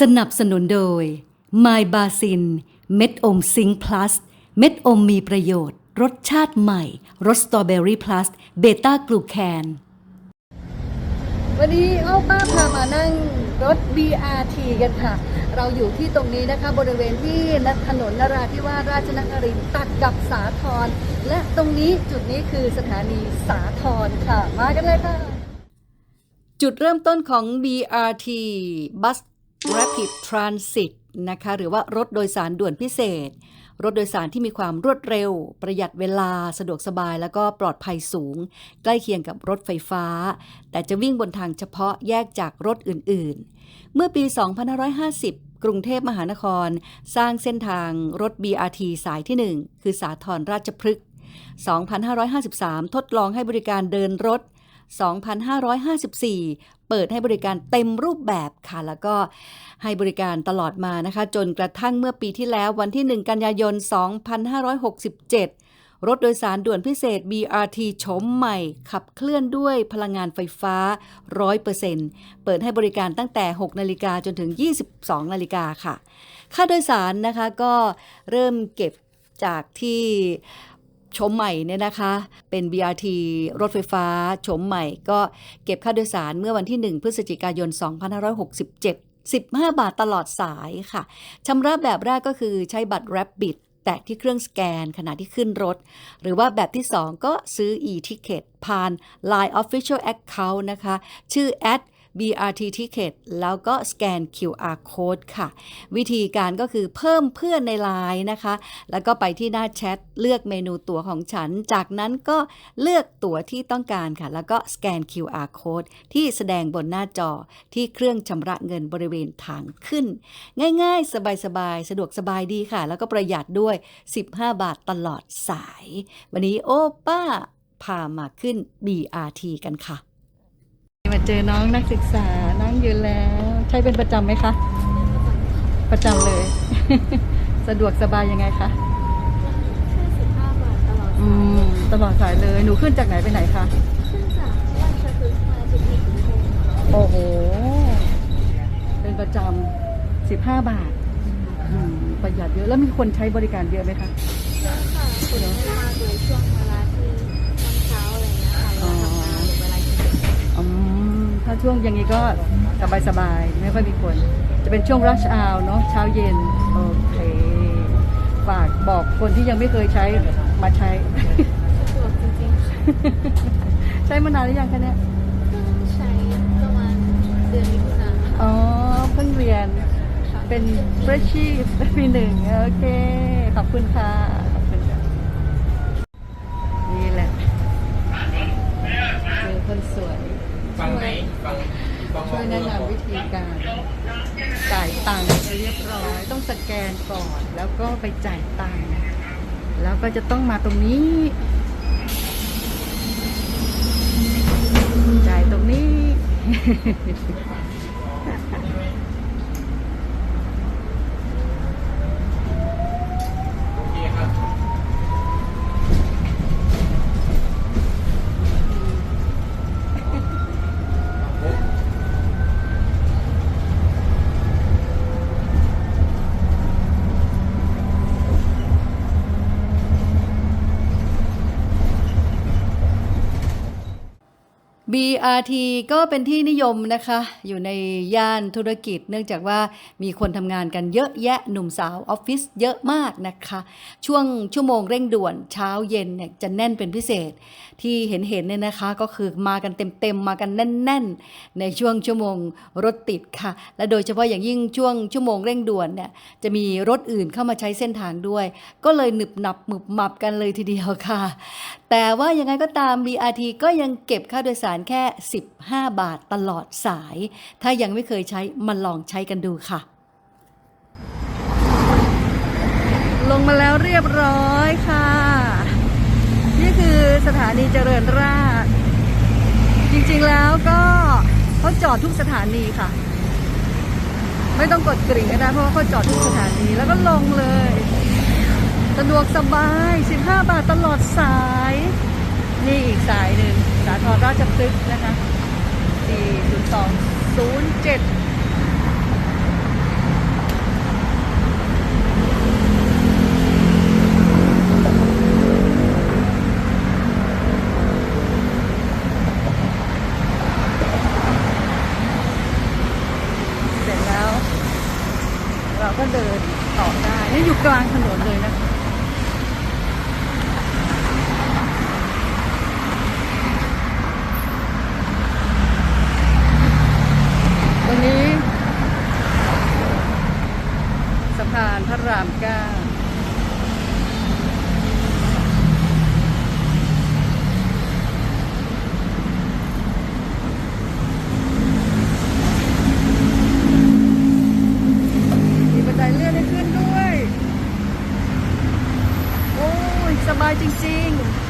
สนับสนุนโดย My b a s i n เม็ดอมซิงค์พลัสเม็ดอมมีประโยชน์ รสชาติใหม่ รสสตรอเบอรี่พลัสเบต้ากลูแคน วันนี้โอ้ป้าพามานั่งรถ BRT กันค่ะ เราอยู่ที่ตรงนี้นะคะ บริเวณที่ถนนนราธิวาสราชนครินทร์ตัดกับสาทรและตรงนี้จุดนี้คือสถานีสาทรค่ะ มากันเลยค่ะ จุดเริ่มต้นของ BRT Bus Rapid Transit นะคะหรือว่ารถโดยสารด่วนพิเศษ รถโดยสารที่มีความรวดเร็ว ประหยัดเวลาสะดวกสบายแล้วก็ปลอดภัยสูง ใกล้เคียงกับรถไฟฟ้า แต่จะวิ่งบนทางเฉพาะแยกจากรถอื่น ๆ เมื่อปี 2550กรุงเทพมหานคร สร้างเส้นทางรถ BRT สายที่ 1 คือสาทรราชพฤกษ์ 2553 ทดลองให้บริการเดินรถ 2,554 เปิดให้บริการเต็มรูปแบบค่ะ แล้วก็ให้บริการตลอดมานะคะ จนกระทั่งเมื่อปีที่แล้ววันที่ 1 กันยายน 2567 รถโดยสารด่วนพิเศษ BRT โฉมใหม่ ขับเคลื่อนด้วยพลังงานไฟฟ้า 100%เปิดให้บริการตั้งแต่ 6 นาฬิกาจนถึง 22 นาฬิกาค่ะ ค่าโดยสารนะคะก็เริ่มเก็บจากที่ ชมใหม่เนี่ยนะคะ เป็น BRT รถไฟฟ้าชมใหม่ ก็เก็บค่าโดยสารเมื่อวันที่ 1 พฤศจิกายน 2567 15 บาทตลอดสายค่ะชำระแบบแรกก็คือใช้บัตร Rapid แตะที่เครื่องสแกนขณะที่ขึ้นรถ หรือว่าแบบที่ 2 ก็ซื้อ e-ticket ผ่าน Line Official Account นะคะ ชื่อ BRT Ticket แล้วก็สแกน QR Code ค่ะ วิธีการก็คือเพิ่มเพื่อนในไลน์นะคะ แล้วก็ไปที่หน้าแชทเลือกเมนูตั๋วของฉัน จากนั้นก็เลือกตั๋วที่ต้องการค่ะ แล้วก็สแกน QR Code ที่แสดงบนหน้าจอที่เครื่องชำระเงินบริเวณทางขึ้น ง่ายๆ สบายๆ สะดวกสบายดีค่ะ แล้วก็ประหยัดด้วย 15 บาทตลอดสาย วันนี้โอป้าพามาขึ้น BRT กันค่ะ เจอน้องนักศึกษานั่งอยู่แล้ว ใช้เป็นประจำไหมคะ ประจำเลย สะดวกสบายยังไงคะแค่สิบห้าบาทตลอดอืมตลอดสายเลย หนูขึ้นจากไหนไปไหนคะขึ้นจากราชพฤกษ์มาถึงที่กรุงเทพโอ้โห เป็นประจำสิบห้าบาทอืมประหยัดเยอะ แล้วมีคนใช้บริการเยอะไหมคะเยอะค่ะคนเยอะมาาช่วงอย่างนี้ก็สบายสบายๆไม่ค่อยมีคน จะเป็นช่วง rush hour เนาะเช้าเย็น โอเค ฝากบอกคนที่ยังไม่เคยใช้มาใช้สะดวกจริงๆค่ะใช้มานานหรือยังคะเนี่ยเพิ่งใช้ประมาณเดือนมิถุนาค่ะอ๋อเพิ่งเรียน ค่ะ เป็นเฟรชชี่ปีหนึ่งโอเค ขอบคุณค่ะขอบคุณค่ะ นี่แหละเจอคนสวย ช่วยช่วยแนะนำวิธีการจ่ายตังค์ให้เรียบร้อย ต้องสแกนก่อน แล้วก็ไปจ่ายตังค์แล้วก็จะต้องมาตรงนี้ จ่ายตรงนี้ BRT ก็เป็นที่นิยมนะคะ อยู่ในย่านธุรกิจ เนื่องจากว่ามีคนทำงานกันเยอะแยะหนุ่มสาวออฟฟิศเยอะมากนะคะ ช่วงชั่วโมงเร่งด่วนเช้าเย็นเนี่ยจะแน่นเป็นพิเศษ ที่เห็นเห็นเนี่ยนะคะก็คือมากันเต็มๆ มากันแน่น ๆ ในช่วงชั่วโมงรถติดค่ะ และโดยเฉพาะอย่างยิ่งช่วงชั่วโมงเร่งด่วนเนี่ยจะมีรถอื่นเข้ามาใช้เส้นทางด้วย ก็เลยหนึบหนับหมึบหมับกันเลยทีเดียวค่ะ แต่ว่ายังไงก็ตาม BRT ก็ยังเก็บค่าโดยสารแค่ 15 บาทตลอดสาย ถ้ายังไม่เคยใช้มาลองใช้กันดูค่ะ ลงมาแล้วเรียบร้อยค่ะ นี่คือสถานีเจริญราษฎร์จริงๆแล้วก็เขาจอดทุกสถานีค่ะ ไม่ต้องกดกริ่งก็ได้เพราะว่าเขาจอดทุกสถานีแล้วก็ลงเลยสะดวกสบาย 15 บาทตลอดสาย นี่อีกสายหนึ่ง สาทรราชพฤกษ์นะคะ40207เสร็จแล้วเราก็เดินต่อได้นี่อยู่กลางถนนเลยนะะพานพระรามเก้ามีบันไดเลื่อนให้ขึ้นด้วยโอ้ยสบายจริง ๆ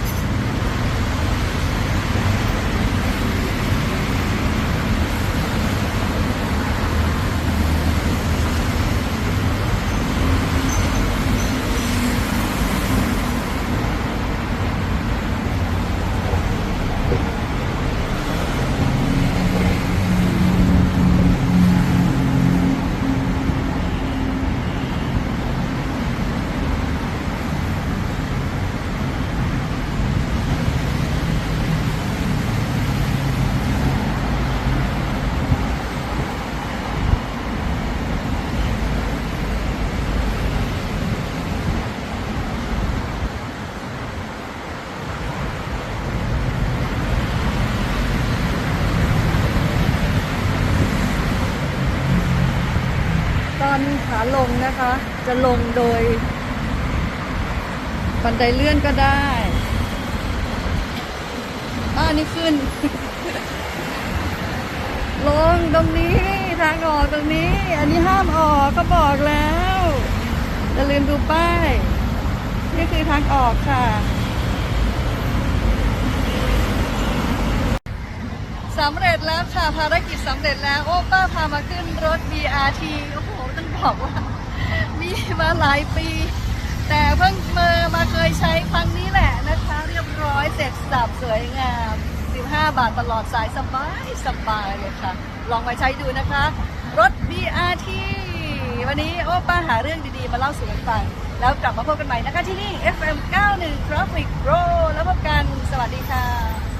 จะลงโดย บันไดเลื่อนก็ได้อ่านี่ขึ้น ลงตรงนี้ทางออกตรงนี้ อันนี้ห้ามออกก็บอกแล้วอย่าลืมดูป้าย นี่คือทางออกค่ะ สำเร็จแล้วค่ะ ภารกิจสำเร็จแล้ว โอ้ป้าพามาขึ้นรถ BRT โอ้โห ต้องบอกว่า มีมาหลายปี แต่เพิ่งเมื่อมาเคยใช้ครั้งนี้แหละนะคะ เรียบร้อยเสร็จสับสวยงาม 15 บาทตลอดสายสบายสบายเลยค่ะ ลองไปใช้ดูนะคะ รถ BRT วันนี้โอ้ป้าหาเรื่องดีๆ มาเล่าสู่กันฟัง แล้วกลับมาพบกันใหม่นะคะที่นี่ FM 91 Traffic Pro แล้วพบกันสวัสดีค่ะ